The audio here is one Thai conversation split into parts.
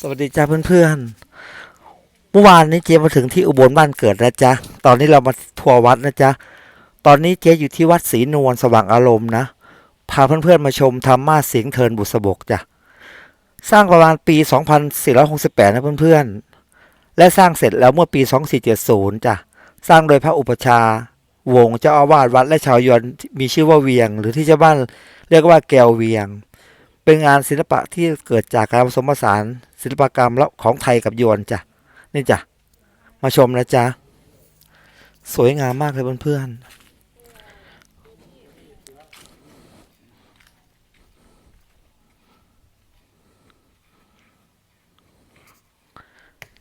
สวัสดีจ้าเพื่อนๆ เมื่อวานนี้เจ๊มาถึงที่อุบลบ้านเกิดนะจ๊ะ ตอนนี้เรามาทัวร์วัดนะจ๊ะ ตอนนี้เจ๊อยู่ที่วัดศรีนวลสว่างอารมณ์นะ พาเพื่อนๆมาชมธรรมาสเสียงเทินบุษบกจ้ะ สร้างประมาณปี 2468 นะเพื่อนๆ และสร้างเสร็จแล้วเมื่อปี 2470 จ้ะ สร้างโดยพระอุปชาวงศ์เจ้าอาวาสวัดและชาวยวนมีชื่อว่าเวียง หรือที่ชาวบ้านเรียกว่าแก้วเวียง เป็นงานศิลปะที่เกิดจากการผสมผสานศิลปกรรมแล้วของไทยกับยวนจ้ะนี่จ้ะมาชมนะจ๊ะสวยงามมากเลยเพื่อนๆ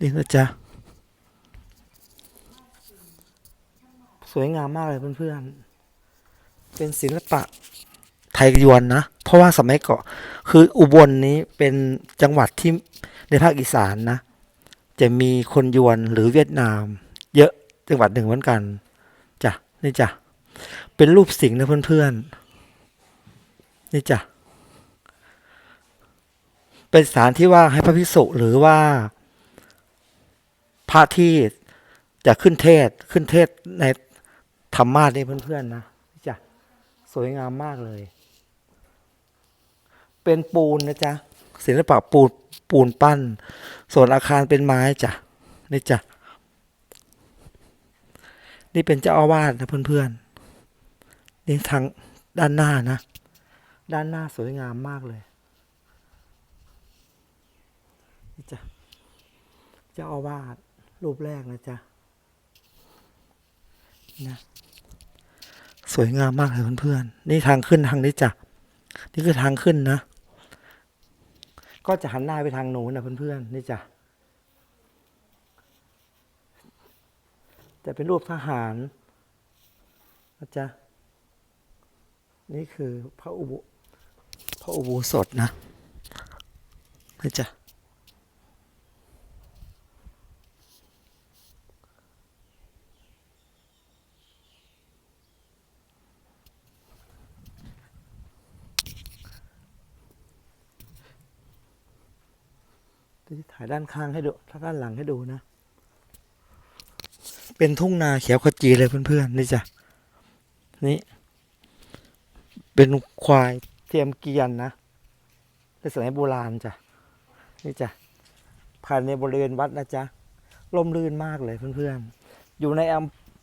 นี่นะจ๊ะสวยงามมากเลยเพื่อนๆเป็นศิลปะ ไทยยวนนะ เพราะว่าสมัยก่อนคืออุบลนี้เป็นจังหวัดที่ในภาคอีสานนะ จะมีคนยวนหรือเวียดนาม เยอะจังหวัดหนึ่งเหมือนกันจ้ะนี่จ้ะเป็นรูปสิงห์นะเพื่อนๆนี่จ้ะเป็นสถานที่ว่าให้พระภิกษุหรือว่าพระที่จะขึ้นเทศขึ้นเทศในธรรมาสนี่เพื่อนๆนะจ้ะสวยงามมากเลย เป็นปูนนะจ๊ะศิลปะปูนปูนปั้น ส่วนอาคารเป็นไม้จ้ะนี่จ้ะนี่เป็นเจ้าอาวาสนะเพื่อนๆนี่ทางด้านหน้านะ ด้านหน้าสวยงามมากเลยนี่จ้ะเจ้าอาวาสรูปแรกนะจ๊ะนะสวยงามมากเลยเพื่อนๆนี่ทางขึ้นทางนี้จ้ะนี่คือทางขึ้นนะ ก็จะหันหน้าไปทางโน้นนะเพื่อนๆนี่จ้ะแต่เป็นรูปทหารนะจ๊ะนี่คือพระอุโบพระอุโบสถนะนี่จ้ะ จะถ่ายด้านข้างให้ดูด้านหลังให้ดูนะ เป็นทุ่งนาเขียวขจีเลยเพื่อนๆนี่จ้ะ นี่ เป็นควายเทียมเกียนนะในสมัยโบราณจ้ะ นี่จ้ะภายในบริเวณวัดนะจ๊ะร่มรื่นมากเลยเพื่อนๆ อยู่ในอ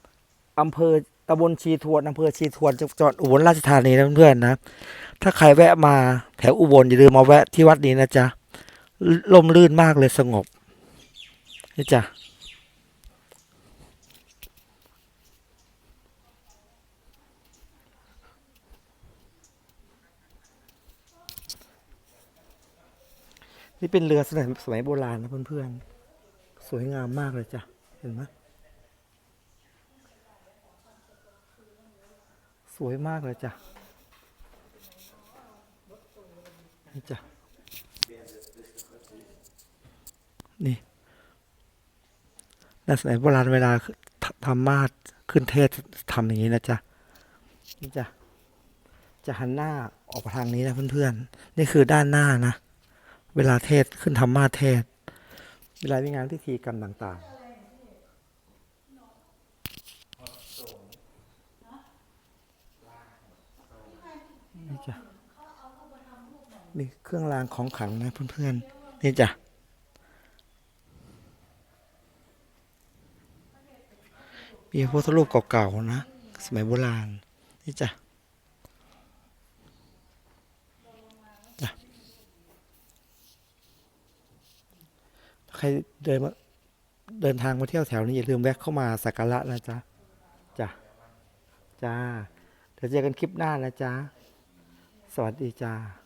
ำอำเภอตำบลชีทวนอำเภอชีทวนจังหวัดอุบลราชธานีนะเพื่อนๆนะ ถ้าใครแวะมาแถวอุบลอย่าลืมมาแวะที่วัดนี้นะจ๊ะ ร่มรื่นมากเลยสงบ นี่จ้ะ นี่เป็นเรือสมัยสมัยโบราณนะเพื่อนๆ สวยงามมากเลยจ้ะ เห็นไหมสวยมากเลยจ้ะนี่จ้ะ นี่ในสมัยโบราณเวลาททำมาดขึ้นเทศทำอย่างนี้นะจ๊ะนี่จ้ะจะหันหน้าออกมาทางนี้นะเพื่อนๆ นี่คือด้านหน้านะ เวลาเทศขึ้นธรรมาเทศ เวลามีงานพิธีกรรมต่างๆ นี่จ้ะนี่เครื่องรางของขลังนะเพื่อนๆ นี่จ้ะ มีพระพุทธรูปเก่าๆนะ สมัยโบราณ นี่จ้ะจ้ะใครเดินมาเดินทางมาเที่ยวแถวนี้อย่าลืมแวะเข้ามาสักการะนะจ๊ะจ้ะจ้าเดี๋ยวเจอกันคลิปหน้านะจ๊ะสวัสดีจ้า